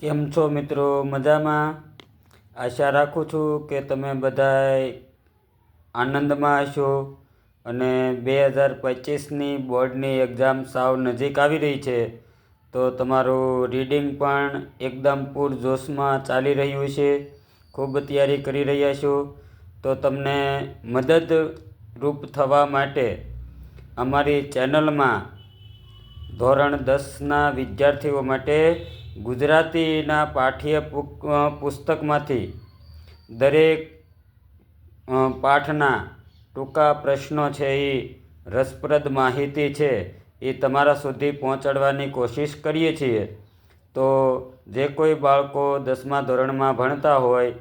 કેમ છો મિત્રો? મજામાં? આશા રાખું છું કે તમે બધાય આનંદમાં હશો અને બે હજાર પચીસની બોર્ડની એક્ઝામ સાવ નજીક આવી રહી છે. તો તમારું રીડિંગ પણ એકદમ પૂરજોશમાં ચાલી રહ્યું છે. ખૂબ તૈયારી કરી રહ્યા છો. તો તમને મદદરૂપ થવા માટે અમારી ચેનલમાં ધોરણ દસના વિદ્યાર્થીઓ માટે ગુજરાતીના પાઠ્ય પુસ્તકમાંથી દરેક પાઠના ટૂંકા પ્રશ્નો છે એ રસપ્રદ માહિતી છે એ તમારા સુધી પહોંચાડવાની કોશિશ કરીએ છીએ. તો જે કોઈ બાળકો દસમા ધોરણમાં ભણતા હોય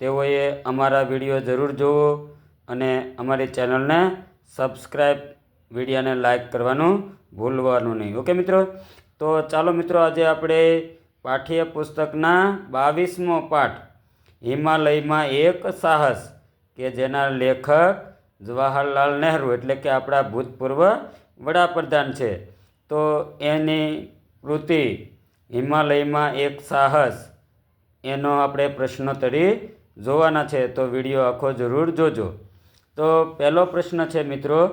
તેઓએ અમારા વીડિયો જરૂર જોવો અને અમારી ચેનલને સબસ્ક્રાઈબ વિડીયોને લાઈક કરવાનું ભૂલવાનું નહીં. ઓકે મિત્રો? તો ચાલો મિત્રો આજે આપણે પાઠ્ય પુસ્તકના બાવીસમો પાઠ. હિમાલયમાં એક સાહસ કે જેના લેખક જવાહરલાલ નહેરુ, એટલે કે આપણા ભૂતપૂર્વ વડાપ્રધાન છે. તો એની કૃતિ, હિમાલયમાં એક સાહસ એનો આપણે પ્રશ્નોત્તરી જોવાના છે. તો વીડિયો આખો જરૂર જોજો. તો પહેલો પ્રશ્ન છે મિત્રો,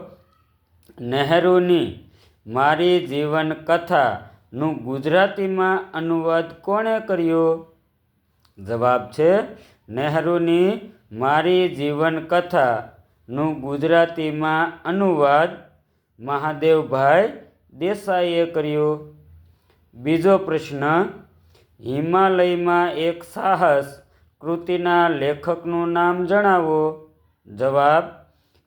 નહેરુની મારી જીવન કથાનું ગુજરાતીમાં અનુવાદ કોણે કર્યો? જવાબ છે નહેરુની મારી જીવન કથાનું ગુજરાતીમાં અનુવાદ મહાદેવભાઈ દેસાઈએ કર્યો. બીજો પ્રશ્ન, હિમાલયમાં એક સાહસ કૃતિના લેખકનું નામ જણાવો. જવાબ,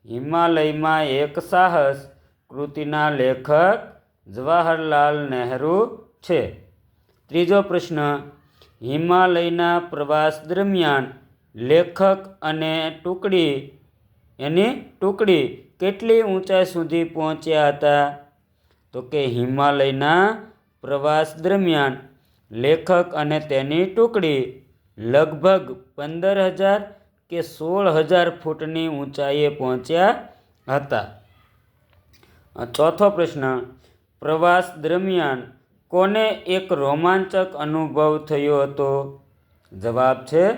હિમાલયમાં એક સાહસ કૃતિના લેખક જવાહરલાલ નહેરુ છે. ત્રીજો પ્રશ્ન, હિમાલયના પ્રવાસ દરમિયાન લેખક અને ટુકડી, એની ટુકડી કેટલી ઊંચાઈ સુધી પહોંચ્યા હતા? તો કે હિમાલયના પ્રવાસ દરમિયાન લેખક અને તેની ટુકડી લગભગ પંદર હજાર કે સોળ હજાર ફૂટની ઊંચાઈએ પહોંચ્યા હતા. ચોથો પ્રશ્ન પ્રવાસ દરમિયાન કોને એક રોમાંચક અનુભવ થયો હતો? જવાબ છે,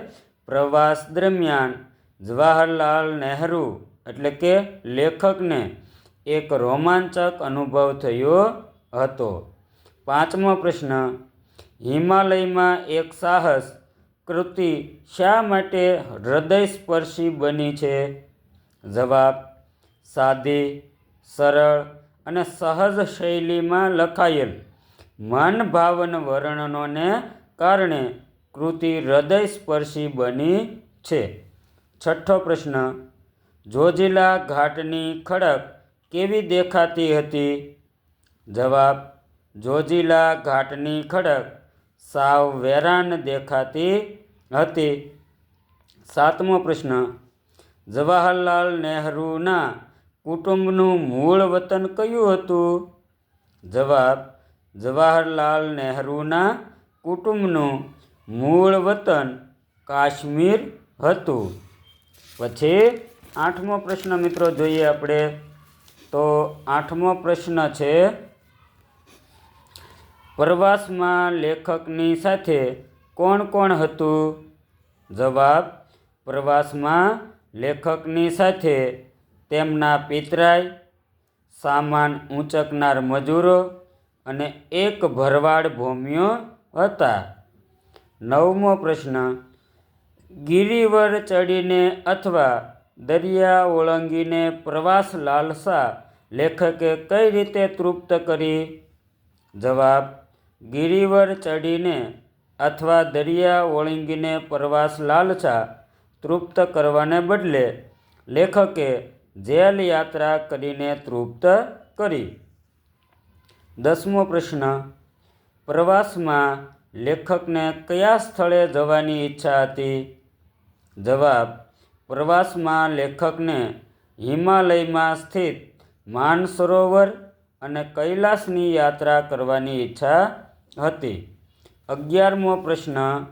પ્રવાસ દરમિયાન જવાહરલાલ નહેરુ, એટલે કે લેખકને એક રોમાંચક અનુભવ થયો હતો. પાંચમો પ્રશ્ન, હિમાલયમાં એક સાહસ કૃતિ શા માટે હૃદયસ્પર્શી બની છે? જવાબ, સાદી, સરળ અને સહજ શૈલીમાં લખાયેલ. મનભાવન વર્ણનોને કારણે કૃતિ હૃદયસ્પર્શી બની છે. છઠ્ઠો પ્રશ્ન, જોજીલા ઘાટની ખડક કેવી દેખાતી હતી? જવાબ, જોજીલા ઘાટની ખડક સાવ વેરાન દેખાતી હતી. સાતમો પ્રશ્ન, જવાહરલાલ નહેરુના કુટુંબનું મૂળ વતન કયું હતું? જવાબ, જવાહરલાલ નહેરુના કુટુંબનું મૂળ વતન કાશ્મીર હતું. પછી આઠમો પ્રશ્ન મિત્રો જોઈએ આપણે. તો આઠમો પ્રશ્ન છે, પ્રવાસમાં લેખકની સાથે કોણ કોણ હતું? જવાબ, પ્રવાસમાં લેખકની સાથે તેમના પિતરાય, સામાન ઊંચકનાર મજૂરો અને એક ભરવાડ ભૂમિઓ હતા. નવમો પ્રશ્ન, ગિરિવર ચડીને અથવા દરિયા ઓળંગીને પ્રવાસ લાલસા લેખકે કઈ રીતે તૃપ્ત કરી? જવાબ, ગિરિવર ચડીને અથવા દરિયા ઓળંગીને પ્રવાસ લાલસા તૃપ્ત કરવાને બદલે લેખકે જેલ યાત્રા કરીને તૃપ્ત કરી. દસમો પ્રશ્ન, પ્રવાસમાં લેખકને કયા સ્થળે જવાની ઈચ્છા હતી? જવાબ, પ્રવાસમાં લેખકને હિમાલયમાં સ્થિત માનસરોવર અને કૈલાસની યાત્રા કરવાની ઈચ્છા હતી. અગિયારમો પ્રશ્ન,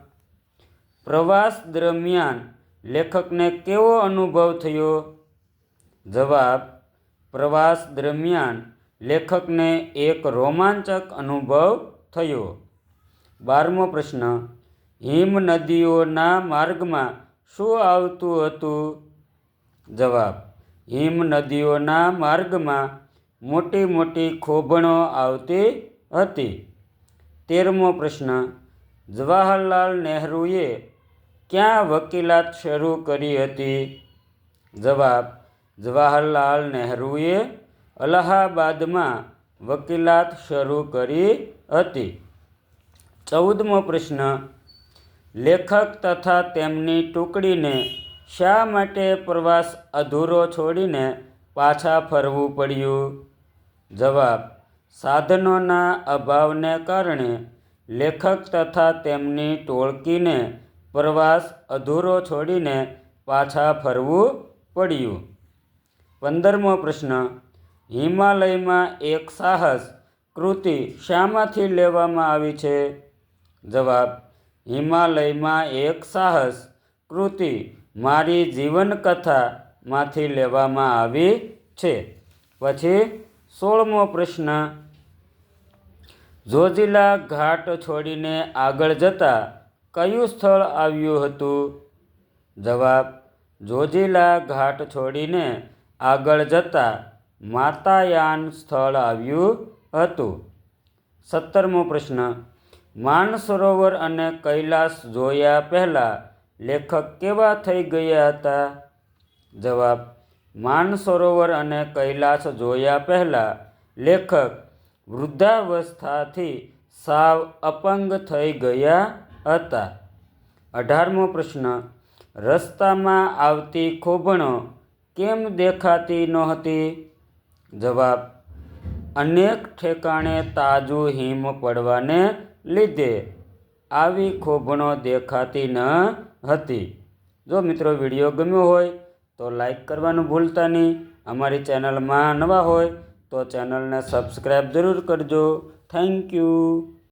પ્રવાસ દરમિયાન લેખકને કેવો અનુભવ થયો? જવાબ, પ્રવાસ દરમિયાન લેખકને એક રોમાંચક અનુભવ થયો. બારમો પ્રશ્ન, હિમ નદીઓના માર્ગમાં શું આવતું હતું? જવાબ, હિમ નદીઓના માર્ગમાં મોટી મોટી ખોભણો આવતી હતી. તેરમો પ્રશ્ન, જવાહરલાલ નહેરુએ ક્યાં વકીલાત શરૂ કરી હતી? જવાબ જવાહરલાલ નહેરુએ અલ્હાબાદમાં વકીલાત શરૂ કરી હતી. ચૌદમો પ્રશ્ન, લેખક તથા તેમની ટુકડીને શા માટે પ્રવાસ અધૂરો છોડીને પાછા ફરવું પડ્યું? જવાબ, સાધનોના અભાવને કારણે લેખક તથા તેમની ટોળકીને પ્રવાસ અધૂરો છોડીને પાછા ફરવું પડ્યું. પંદરમો પ્રશ્ન, હિમાલયમાં એક સાહસ કૃતિ શામાંથી લેવામાં આવી છે? જવાબ, હિમાલયમાં એક સાહસ કૃતિ મારી જીવનકથામાંથી લેવામાં આવી છે. પછી સોળમો પ્રશ્ન, જોજીલા ઘાટ છોડીને આગળ જતા કયું સ્થળ આવ્યું હતું? જવાબ, જોજીલા ઘાટ છોડીને આગળ જતા માતાયાન સ્થળ આવ્યું હતું. સત્તરમો પ્રશ્ન. માનસરોવર અને કૈલાસ જોયા પહેલાં લેખક કેવા થઈ ગયા હતા? જવાબ. માનસરોવર અને કૈલાસ જોયા પહેલાં લેખક વૃદ્ધાવસ્થાથી સાવ અપંગ થઈ ગયા હતા. અઢારમો પ્રશ્ન. રસ્તામાં આવતી ખોભણો કેમ દેખાતી નહોતી? જવાબ, અનેક ઠેકાણે તાજું હિમ પડવાને લીધે આવી ખોભણો દેખાતી ન હતી. જો મિત્રો વીડિયો ગમ્યો હોય તો લાઈક કરવાનું ભૂલતા નહીં. અમારી ચેનલમાં નવા હોય તો ચેનલને સબસ્ક્રાઈબ જરૂર કરજો. Thank you.